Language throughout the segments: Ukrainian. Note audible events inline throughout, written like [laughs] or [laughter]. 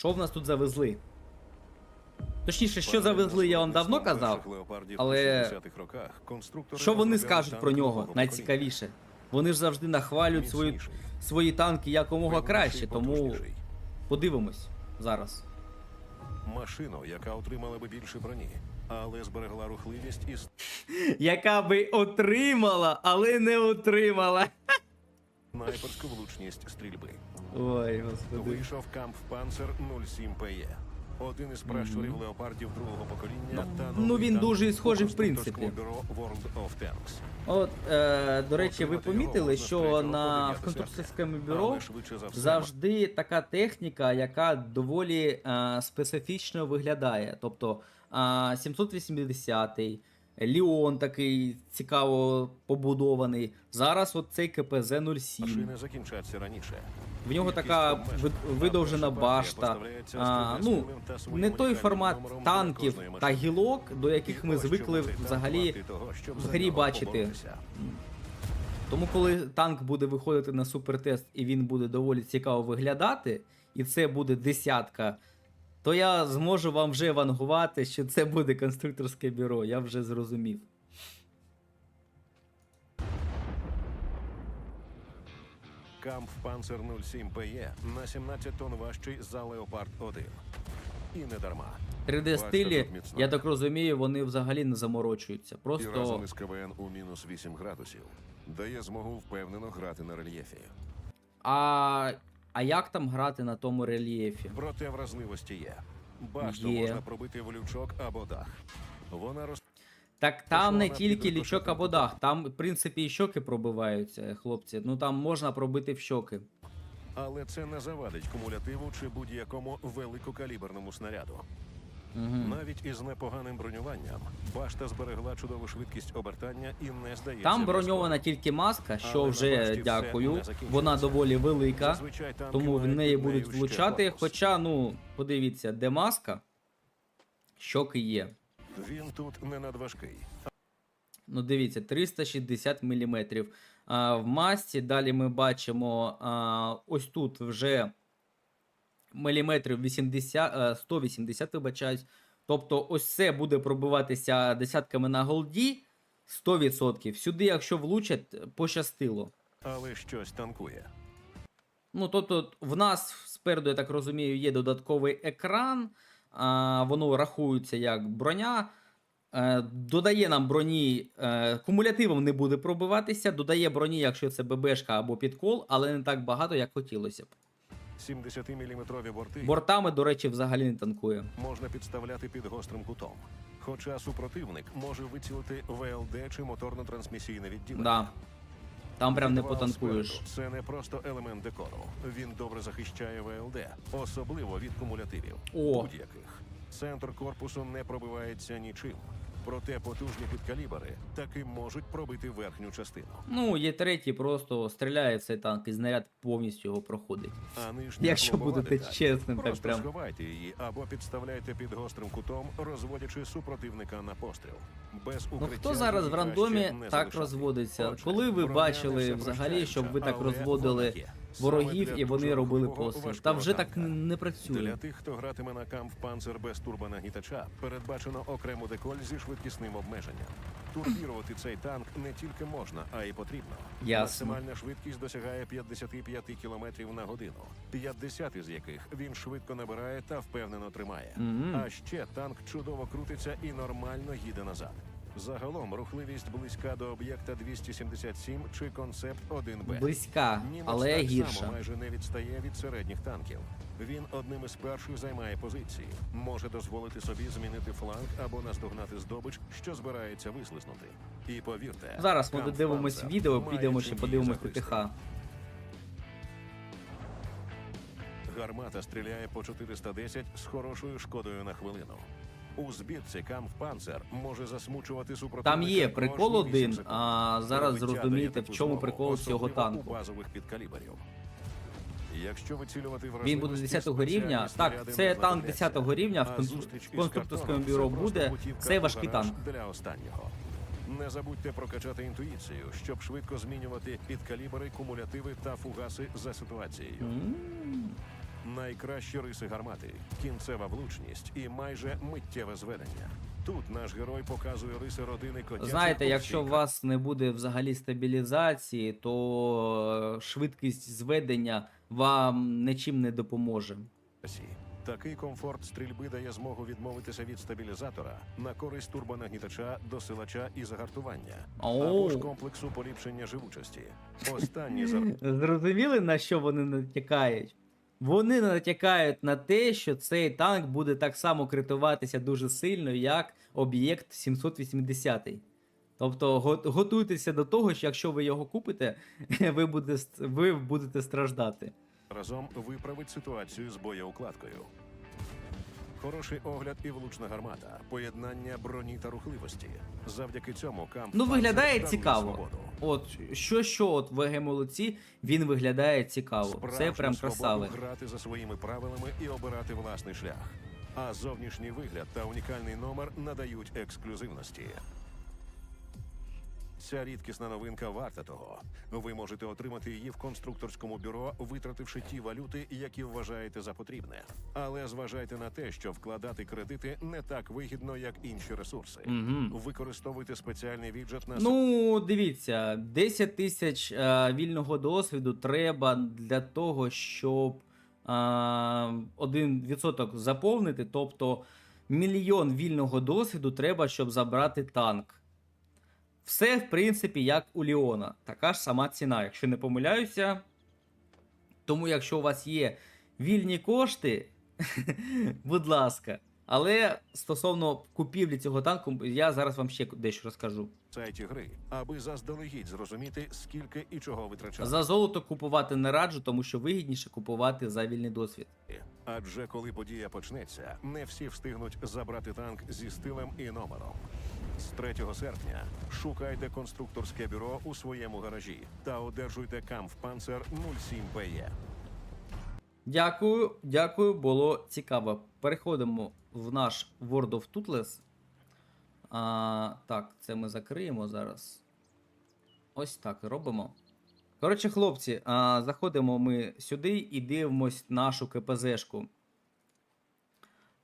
Що в нас тут завезли? Точніше, що завезли, я вам давно казав. але Що вони скажуть про нього найцікавіше? Вони ж завжди нахвалюють свої, свої танки якомога краще, тому подивимось зараз. Машину, яка отримала би більше броні, але зберегла рухливість і Яка би отримала, але не отримала. [laughs] снайперську влучність стрільби. Ой, господи. Вийшов Kampfpanzer 07 PE. Один із пращурів леопардів другого покоління та ну, він дуже схожий, в принципі. World of Tanks. От, е, до речі, ви помітили, що на в конструкторському бюро завжди така техніка, яка доволі е, специфічно виглядає. Тобто е, 780 Ліон такий цікаво побудований. Зараз от цей КПЗ 07. Машини закінчаться раніше. В нього така видовжена башта. А, ну, не той формат танків та гілок, до яких ми звикли взагалі в грі бачити. Тому, коли танк буде виходити на супертест і він буде доволі цікаво виглядати, і це буде десятка, то я зможу вам вже вангувати, що це буде конструкторське бюро. Я вже зрозумів. Kampfpanzer 07 PE на 17 тонн важчий за Leopard 1. І не дарма. 3D стилі, я так розумію, вони взагалі не заморочуються. І разом Просто із КВН у мінус 8 градусів дає змогу впевнено грати на рельєфі. а, а як там грати на тому рельєфі? Проте вразливості є. Башту Є. можна пробити в лючок або дах. Вона роз... Так там не вона тільки піде лічок або дах, там, в принципі, і щоки пробиваються, хлопці. Ну там можна пробити в щоки. Але це не завадить кумулятиву чи будь-якому великокаліберному снаряду. Угу. Навіть із непоганим бронюванням башта зберегла чудову швидкість обертання і не здається. Там броньована тільки маска, що Але вже дякую. Вона доволі велика, Зазвичай тому в неї будуть влучати. Хоча, ну, подивіться, де маска, щоки є. Він тут не надважкий. Ну, дивіться, 360 мм. А, в масці далі ми бачимо а, ось тут вже міліметрів 80, 180, вибачаюсь. Тобто, ось це буде пробиватися десятками на голді 100%. Сюди, якщо влучать, пощастило. Але щось танкує. Ну, тобто, в нас спереду, я так розумію, є додатковий екран, а, воно рахується як броня. Е, додає нам броні, е, кумулятивом не буде пробиватися, додає броні, якщо це ББшка або підкол, але не так багато, як хотілося б. 70-мм борти Бортами, до речі, взагалі не танкує. можна підставляти під гострим кутом. Хоча супротивник може вицілити ВЛД чи моторно-трансмісійне відділення. Да. Там прям не потанкуєш. Це не просто елемент декору. Він добре захищає ВЛД, особливо від кумулятивів. О. Будь-яких. Центр корпусу не пробивається нічим. Проте потужні підкалібри таки можуть пробити верхню частину. Ну, є третій, просто стріляє в цей танк і знаряд повністю його проходить. А нижня [laughs] Якщо будете деталь. чесним, так Просто прям. сховайте її або підставляйте під гострим кутом, розводячи супротивника на постріл. Без Ну хто зараз в її рандомі краще не так залишати. розводиться? Отже, Коли ви бачили взагалі, щоб ви так але розводили вона є. Ворогів і вони робили постріл? Та вже так не працює. Для тих, хто гратиме на Kampfpanzer без турбонагнітача, передбачено окрему деколь зі швидкісним обмеженням. Турбірувати цей танк не тільки можна, а й потрібно. Ясно. Максимальна швидкість досягає 55 км на годину, 50 із яких він швидко набирає та впевнено тримає. Мгм. А ще танк чудово крутиться і нормально їде назад. Загалом рухливість близька до об'єкта 277 чи концепт 1Б. Близька, Німець але так гірша. само майже не відстає від середніх танків. Він одним із перших займає позиції, може дозволити собі змінити фланг або наздогнати здобич, що збирається вислизнути. І повірте, Зараз ми додивимось відео, має підемо ще чим подивимось її. ПТХ. Гармата стріляє по 410 з хорошою шкодою на хвилину. У збірці Kampfpanzer може засмучувати супротивника. Там є прикол один, а зараз зрозумієте, в чому прикол цього танку. Базових підкаліберів. Якщо вицілювати Він буде 10 спеціальні рівня. Так, це танк знадобляться. 10 рівня в конструкторському бюро буде. Це важкий танк. Для останнього. Не забудьте прокачати інтуїцію, щоб швидко змінювати підкалібри, кумулятиви та фугаси за ситуацією. М. Найкращі риси гармати, кінцева влучність і майже миттєве зведення. Тут наш герой показує риси родини котячих Знаєте, якщо у вас не буде взагалі стабілізації, то е, швидкість зведення вам нічим не допоможе. Такий комфорт стрільби дає змогу відмовитися від стабілізатора на користь турбонагнітача, досилача і загартування, або ж комплексу поліпшення живучості. Останні [laughs] Зрозуміли, на що вони натякають? Вони натякають на те, що цей танк буде так само критуватися дуже сильно, як об'єкт 780. Тобто готуйтеся до того, що якщо ви його купите, [laughs] ви будете, ви будете страждати. разом виправить ситуацію з боєукладкою. Хороший огляд і влучна гармата, поєднання броні та рухливості. Завдяки цьому камп Ну, виглядає цікаво. От що, що от ВГ молодці, він виглядає цікаво. Це прям красаве. грати за своїми правилами і обирати власний шлях. А зовнішній вигляд та унікальний номер надають ексклюзивності. Ця рідкісна новинка варта того. Ви можете отримати її в конструкторському бюро, витративши ті валюти, які вважаєте за потрібне. Але зважайте на те, що вкладати кредити не так вигідно, як інші ресурси. Угу. Використовуйте спеціальний віджет на Ну, дивіться, 10 тисяч е, вільного досвіду треба для того, щоб е, 1% заповнити. Тобто мільйон вільного досвіду треба, щоб забрати танк. Все, в принципі, як у Ліона. Така ж сама ціна, якщо не помиляюся. Тому, якщо у вас є вільні кошти, [laughs] будь ласка. Але стосовно купівлі цього танку, я зараз вам ще дещо розкажу. сайті гри, аби заздалегідь зрозуміти, скільки і чого витрачати. За золото купувати не раджу, тому що вигідніше купувати за вільний досвід. Адже коли подія почнеться, не всі встигнуть забрати танк зі стилем і номером. З 3 серпня шукайте конструкторське бюро у своєму гаражі та одержуйте Kampfpanzer 07 PE. Дякую, дякую, було цікаво. Переходимо в наш World of Toothless. А, так, це ми закриємо зараз. Ось так робимо. Коротше, хлопці, а, заходимо ми сюди і дивимось нашу КПЗшку.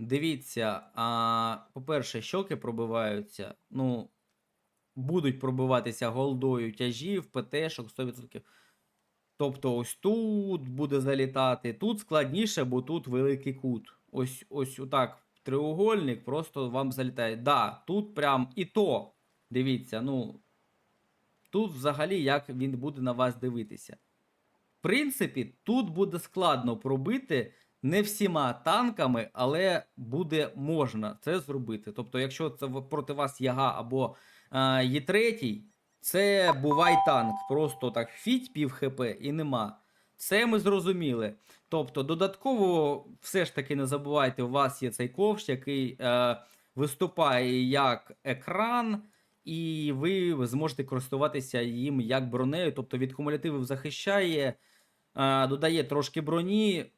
Дивіться, а, по-перше, щоки пробиваються. Ну, будуть пробиватися голдою тяжів, ПТшок 100%. Тобто ось тут буде залітати. Тут складніше, бо тут великий кут. Ось ось отак. Треугольник просто вам залітає. Да, тут прям і то. Дивіться, ну. Тут взагалі як він буде на вас дивитися. В принципі, тут буде складно пробити не всіма танками, але буде можна це зробити. Тобто, якщо це проти вас Яга або е, є третій, це бувай танк. Просто так фіть пів хп і нема. Це ми зрозуміли. Тобто, додатково, все ж таки не забувайте, у вас є цей ковш, який е, виступає як екран, і ви зможете користуватися їм як бронею. Тобто від кумулятивів захищає, е, додає трошки броні.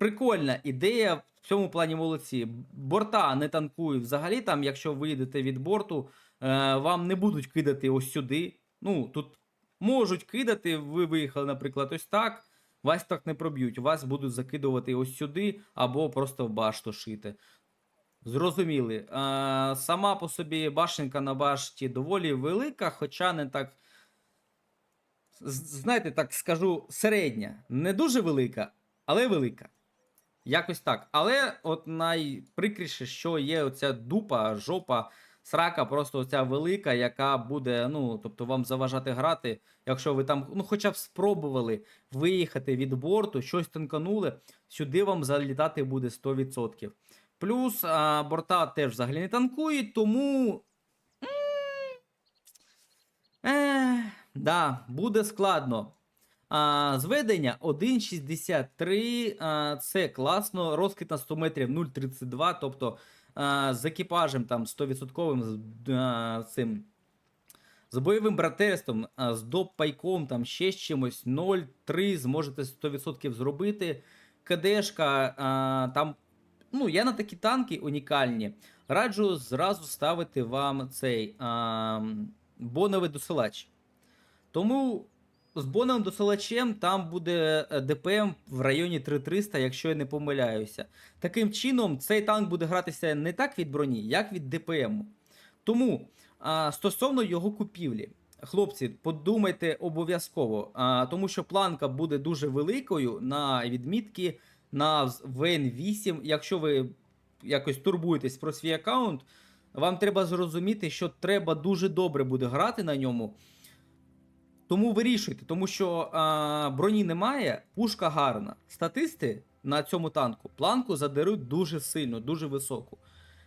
Прикольна ідея. В цьому плані молодці. Борта не танкують. Взагалі, там, якщо ви йдете від борту, е, вам не будуть кидати ось сюди. Ну, тут можуть кидати, ви виїхали, наприклад, ось так. Вас так не проб'ють. Вас будуть закидувати ось сюди, або просто в башту шити. Зрозуміли. Е, сама по собі башенка на башті доволі велика, хоча не так. Знаєте, так скажу, середня. Не дуже велика, але велика. Якось так. Але от найприкріше, що є оця дупа, жопа, срака, просто оця велика, яка буде, ну, тобто вам заважати грати, якщо ви там, ну, хоча б спробували виїхати від борту, щось танканули, сюди вам залітати буде 100%. Плюс а, борта теж взагалі не танкують, тому. Ех, да, буде складно. А, зведення 1.63. А, це класно. Розкид на 100 метрів 0.32. Тобто а, з екіпажем там 100% з, а, цим. З бойовим братерством, з доп-пайком, там ще з чимось 0.3 зможете 100% зробити. КДшка, а, там, ну, я на такі танки унікальні. Раджу зразу ставити вам цей а, боновий досилач. Тому з боновим досилачем там буде е, ДПМ в районі 3300, якщо я не помиляюся. Таким чином, цей танк буде гратися не так від броні, як від ДПМ. Тому а, стосовно його купівлі, хлопці, подумайте обов'язково, тому що планка буде дуже великою на відмітки на ВН8. Якщо ви якось турбуєтесь про свій аккаунт, вам треба зрозуміти, що треба дуже добре буде грати на ньому. Тому вирішуйте, тому що а, броні немає, пушка гарна. Статисти на цьому танку планку задеруть дуже сильно, дуже високу.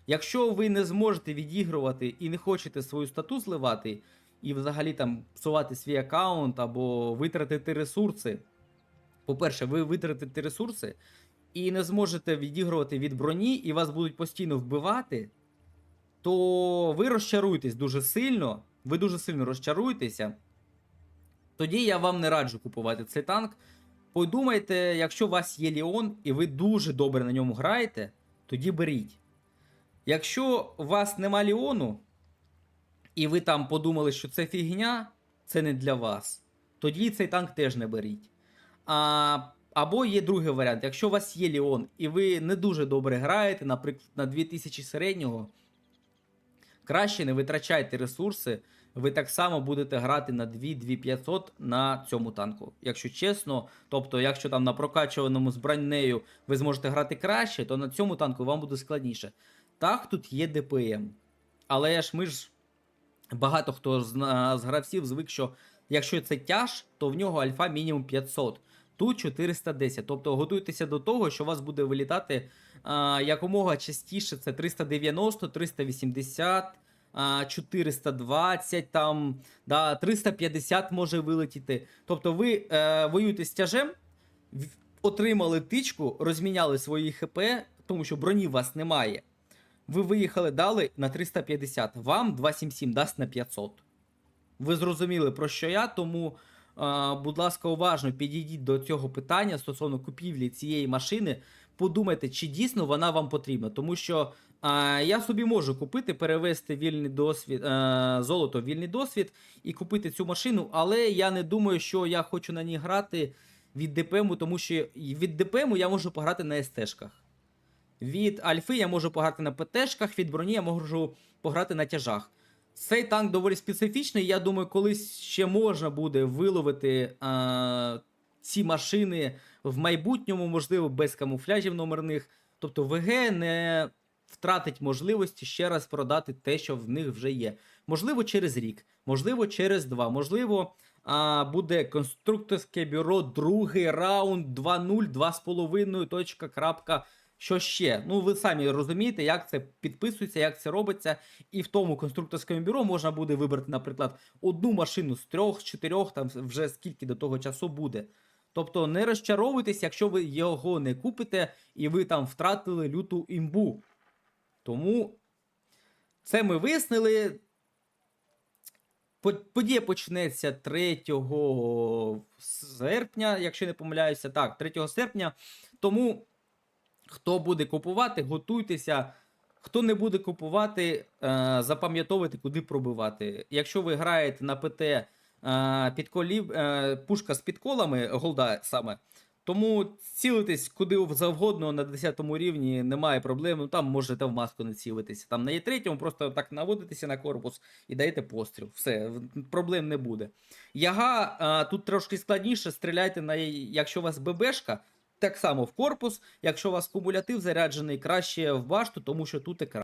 Якщо ви не зможете відігрувати і не хочете свою стату зливати, і взагалі там псувати свій аккаунт або витратити ресурси. По-перше, ви витратите ресурси і не зможете відігрувати від броні, і вас будуть постійно вбивати, то ви розчаруєтесь дуже сильно. Ви дуже сильно розчаруєтеся. Тоді я вам не раджу купувати цей танк. Подумайте, якщо у вас є Ліон і ви дуже добре на ньому граєте, тоді беріть. Якщо у вас нема Ліону, і ви там подумали, що це фігня, це не для вас, тоді цей танк теж не беріть. А, або є другий варіант. Якщо у вас є Ліон і ви не дуже добре граєте, наприклад, на 2000 середнього, краще не витрачайте ресурси, ви так само будете грати на 2-2500 на цьому танку. Якщо чесно, тобто, якщо там на прокачуваному з бронею ви зможете грати краще, то на цьому танку вам буде складніше. Так, тут є ДПМ. Але ж ми ж багато хто з, з гравців звик, що якщо це тяж, то в нього альфа мінімум 500. Тут 410. Тобто готуйтеся до того, що у вас буде вилітати а, якомога частіше. Це 390, 380, а, 420, там, да, 350 може вилетіти. Тобто ви е, воюєте з тяжем, отримали тичку, розміняли свої ХП, тому що броні у вас немає. Ви виїхали дали на 350, вам 277 дасть на 500. Ви зрозуміли, про що я, тому, будь ласка, уважно підійдіть до цього питання стосовно купівлі цієї машини. Подумайте, чи дійсно вона вам потрібна. Тому що а, я собі можу купити, перевести вільний досвід, е, золото в вільний досвід і купити цю машину, але я не думаю, що я хочу на ній грати від ДПМу, тому що від ДПМу я можу пограти на СТшках. Від Альфи я можу пограти на ПТшках, від броні я можу пограти на тяжах. Цей танк доволі специфічний. Я думаю, колись ще можна буде виловити а, ці машини в майбутньому, можливо, без камуфляжів номерних. Тобто ВГ не втратить можливості ще раз продати те, що в них вже є. Можливо, через рік, можливо, через два, можливо, а, буде конструкторське бюро, другий раунд 2.0, 2,5, точка, крапка. Що ще? Ну, ви самі розумієте, як це підписується, як це робиться. І в тому конструкторському бюро можна буде вибрати, наприклад, одну машину з трьох, з чотирьох, там вже скільки до того часу буде. Тобто не розчаровуйтесь, якщо ви його не купите і ви там втратили люту імбу. Тому це ми вияснили. Подія почнеться 3 серпня, якщо не помиляюся. Так, 3 серпня. Тому хто буде купувати, готуйтеся. Хто не буде купувати, е, запам'ятовуйте, куди пробивати. Якщо ви граєте на ПТ е, під колів, е, пушка з підколами, голда саме, тому цілитесь куди завгодно на 10 рівні, немає проблем. Ну, там можете в маску не цілитися. Там на Є3 просто так наводитеся на корпус і даєте постріл. Все, проблем не буде. Яга е, тут трошки складніше, стріляйте на якщо у вас ББшка, так само в корпус. Якщо у вас кумулятив заряджений, краще в башту, тому що тут екран.